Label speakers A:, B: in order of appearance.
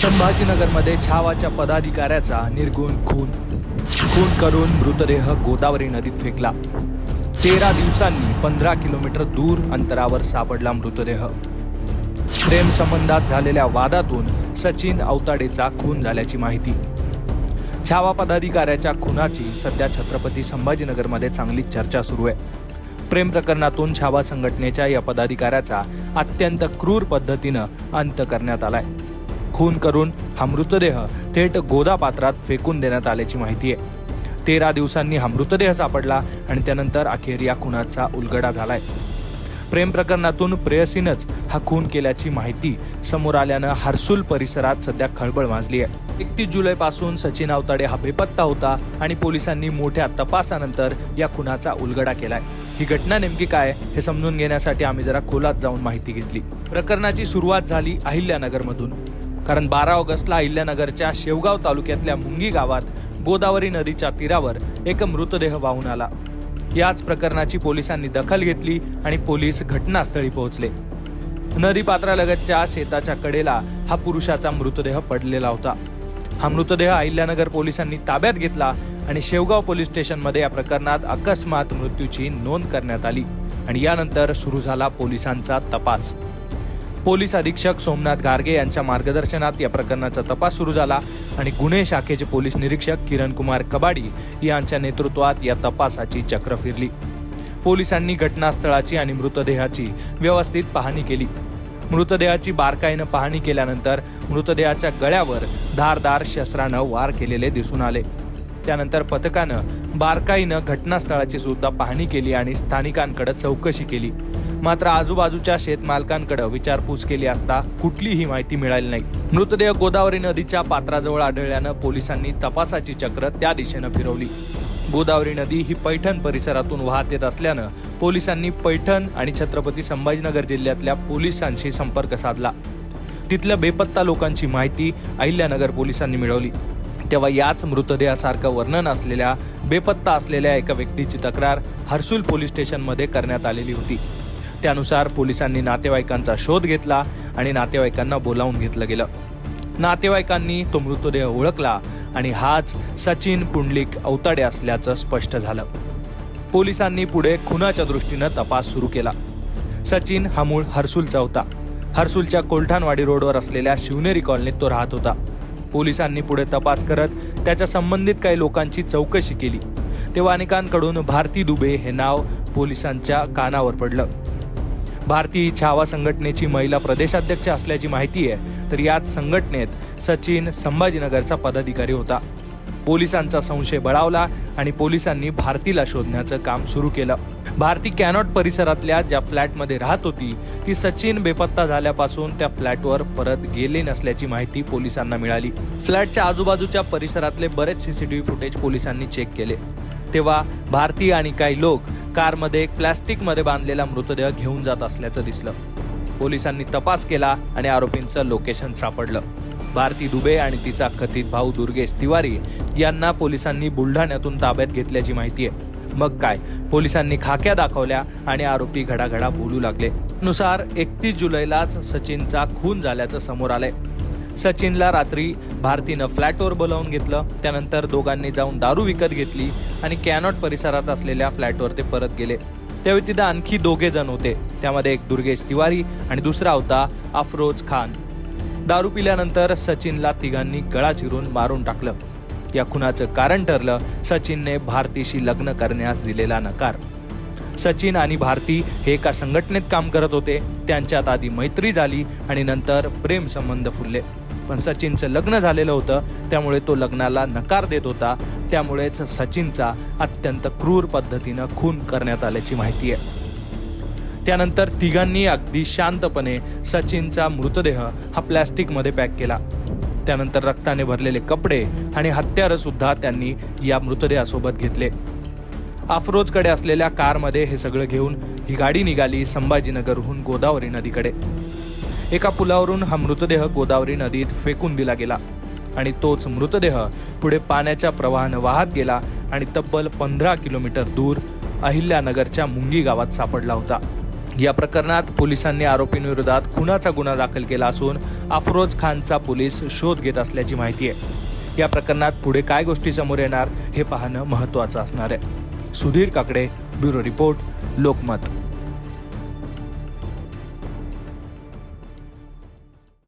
A: संभाजीनगरमध्ये छावाच्या पदाधिकाऱ्याचा निर्गुण खून. खून करून मृतदेह गोदावरी नदीत फेकला. तेरा दिवसांनी पंधरा किलोमीटर दूर अंतरावर सापडला मृतदेह. प्रेम संबंधात झालेल्या वादातून सचिन अवताडेचा खून झाल्याची माहिती. छावा पदाधिकाऱ्याच्या खुनाची सध्या छत्रपती संभाजीनगरमध्ये चांगली चर्चा सुरू आहे. प्रेम प्रकरणातून छावा संघटनेच्या या पदाधिकाऱ्याचा अत्यंत क्रूर पद्धतीनं अंत करण्यात आलाय. खून करून हा मृतदेह थेट गोदापात्रात फेकून देण्यात आल्याची माहिती आहे. तेरा दिवसांनी हा मृतदेह सापडला आणि त्यानंतर अखेर या खुनाचा उलगडा झालाय. प्रेम प्रकरणातून प्रेयसीनच हा खून केल्याची माहिती समोर आल्यानं हर्सुल परिसरात सध्या खळबळ माजली आहे एकतीस जुलैपासून सचिन अवताडे हा बेपत्ता होता आणि पोलिसांनी मोठ्या तपासानंतर या खुनाचा उलगडा केलाय. ही घटना नेमकी काय हे समजून घेण्यासाठी आम्ही जरा खोलात जाऊन माहिती घेतली. प्रकरणाची सुरुवात झाली अहिल्यानगरमधून. कारण बारा ऑगस्टला अहिल्यानगरच्या शेवगाव तालुक्यातल्या मुंगी गावात गोदावरी नदीच्या तीरावर एक मृतदेह वाहून आला. याच प्रकरणाची पोलिसांनी दखल घेतली आणि पोलीस घटनास्थळी पोहोचले. नदीपात्रालगतच्या शेताच्या कडेला हा पुरुषाचा मृतदेह पडलेला होता. हा मृतदेह अहिल्यानगर पोलिसांनी ताब्यात घेतला आणि शेवगाव पोलीस स्टेशनमध्ये या प्रकरणात अकस्मात मृत्यूची नोंद करण्यात आली आणि यानंतर सुरू झाला पोलिसांचा तपास. पोलीस अधीक्षक सोमनाथ गार्गे यांच्या मार्गदर्शनात या प्रकरणाचा तपास सुरू झाला आणि गुन्हे शाखेचे पोलीस निरीक्षक किरण कुमार कबाडी यांच्या नेतृत्वात या तपासाची चक्र फिरली. पोलिसांनी घटनास्थळाची आणि मृतदेहाची व्यवस्थित पाहणी केली. मृतदेहाची बारकाईनं पाहणी केल्यानंतर मृतदेहाच्या गळ्यावर धारदार शस्त्रानं वार केलेले दिसून आले. त्यानंतर पथकानं बारकाईनं घटनास्थळाची सुद्धा पाहणी केली आणि स्थानिकांकडे चौकशी केली. मात्र आजूबाजूच्या शेतमालकांकडे विचारपूस केली असता कुठलीही माहिती मिळाली नाही. मृतदेह गोदावरी नदीच्या पात्राजवळ आढळल्यानं पोलिसांनी तपासाची चक्र त्या दिशेनं फिरवली. गोदावरी नदी ही पैठण परिसरातून वाहत येत असल्यानं पोलिसांनी पैठण आणि छत्रपती संभाजीनगर जिल्ह्यातल्या पोलिसांशी संपर्क साधला. तिथल्या बेपत्ता लोकांची माहिती अहिल्यानगर पोलिसांनी मिळवली. तेव्हा याच मृतदेहासारखं वर्णन असलेल्या बेपत्ता असलेल्या एका व्यक्तीची तक्रार हर्सुल पोलीस स्टेशनमध्ये करण्यात आलेली होती. त्यानुसार पोलिसांनी नातेवाईकांचा शोध घेतला आणि नातेवाईकांना बोलावून घेतलं गेलं. नातेवाईकांनी तो मृतदेह ओळखला आणि हाच सचिन पुंडलिक अवताडे असल्याचं स्पष्ट झालं. पोलिसांनी पुढे खुनाच्या दृष्टीनं तपास सुरू केला. सचिन हा मूळ हर्सुलचा होता. हर्सुलच्या कोलठाणवाडी रोडवर असलेल्या शिवनेरी कॉलनीत तो राहत होता. पोलिसांनी पुढे तपास करत त्याच्या संबंधित काही लोकांची चौकशी केली. तेव्हा अनेकांकडून भारती दुबे हे नाव पोलिसांच्या कानावर पडलं. भारतीय छावा संघटनेची महिला प्रदेशाध्यक्ष असल्याची माहिती आहे तर याच संघटनेत सचिन संभाजीनगरचा पदाधिकारी होता. पोलिसांचा संशय बळावला आणि पोलिसांनी भारतीला शोधण्याचं काम सुरू केलं. भारती कॅनॉट परिसरातल्या ज्या फ्लॅटमध्ये राहत होती ती सचिन बेपत्ता झाल्यापासून त्या फ्लॅटवर परत गेले नसल्याची माहिती पोलिसांना मिळाली. फ्लॅटच्या आजूबाजूच्या परिसरातले बरेच सीसीटीव्ही फुटेज पोलिसांनी चेक केले. तेव्हा भारती आणि काही लोक कारमध्ये एक प्लॅस्टिकमध्ये बांधलेला मृतदेह घेऊन जात असल्याचं दिसलं. पोलिसांनी तपास केला आणि आरोपींचं लोकेशन सापडलं. भारती दुबे आणि तिचा कथित भाऊ दुर्गेश तिवारी यांना पोलिसांनी बुलढाण्यातून ताब्यात घेतल्याची माहिती आहे. मग काय? पोलिसांनी खाक्या दाखवल्या आणि आरोपी घडाघडा बोलू लागले. नुसार एकतीस जुलैलाच सचिनचा खून झाल्याचं समोर आलंय. सचिनला रात्री भारतीनं फ्लॅटवर बोलावून घेतलं. त्यानंतर दोघांनी जाऊन दारू विकत घेतली आणि कॅनॉट परिसरात असलेल्या फ्लॅटवर ते परत गेले. त्यावेळी तिथं आणखी दोघे जण होते. त्यामध्ये एक दुर्गेश तिवारी आणि दुसरा होता अफरोज खान. दारू पिल्यानंतर सचिनला तिघांनी गळा चिरून मारून टाकलं. या खुनाचं कारण ठरलं सचिनने भारतीशी लग्न करण्यास दिलेला नकार. सचिन आणि भारती हे एका संघटनेत काम करत होते. त्यांच्यात आधी मैत्री झाली आणि नंतर प्रेम संबंध फुलले पण सचिनचं लग्न झालेलं होतं. त्यामुळे तो लग्नाला नकार देत होता. त्यामुळेच सचिनचा अत्यंत क्रूर पद्धतीनं खून करण्यात आल्याची माहिती आहे. त्यानंतर तिघांनी अगदी शांतपणे सचिनचा मृतदेह हा प्लॅस्टिकमध्ये पॅक केला. त्यानंतर रक्ताने भरलेले कपडे आणि हत्यारं सुद्धा त्यांनी या मृतदेहासोबत घेतले. अफरोजकडे असलेल्या कारमध्ये हे सगळं घेऊन ही गाडी निघाली संभाजीनगरहून गोदावरी नदीकडे. एका पुलावरून हा मृतदेह गोदावरी नदीत फेकून दिला गेला. आणि तोच मृतदेह पुढे पाण्याच्या प्रवाहानं वाहत गेला आणि तब्बल पंधरा किलोमीटर दूर अहिल्यानगरच्या मुंगी गावात सापडला होता. या प्रकरणात पोलिसांनी आरोपींविरोधात खुनाचा गुन्हा दाखल केला असून अफरोज खानचा पोलीस शोध घेत असल्याची माहिती आहे. या प्रकरणात पुढे काय गोष्टी समोर येणार हे पाहणं महत्त्वाचं असणार आहे. Sudhir Kakade bureau report Lokmat.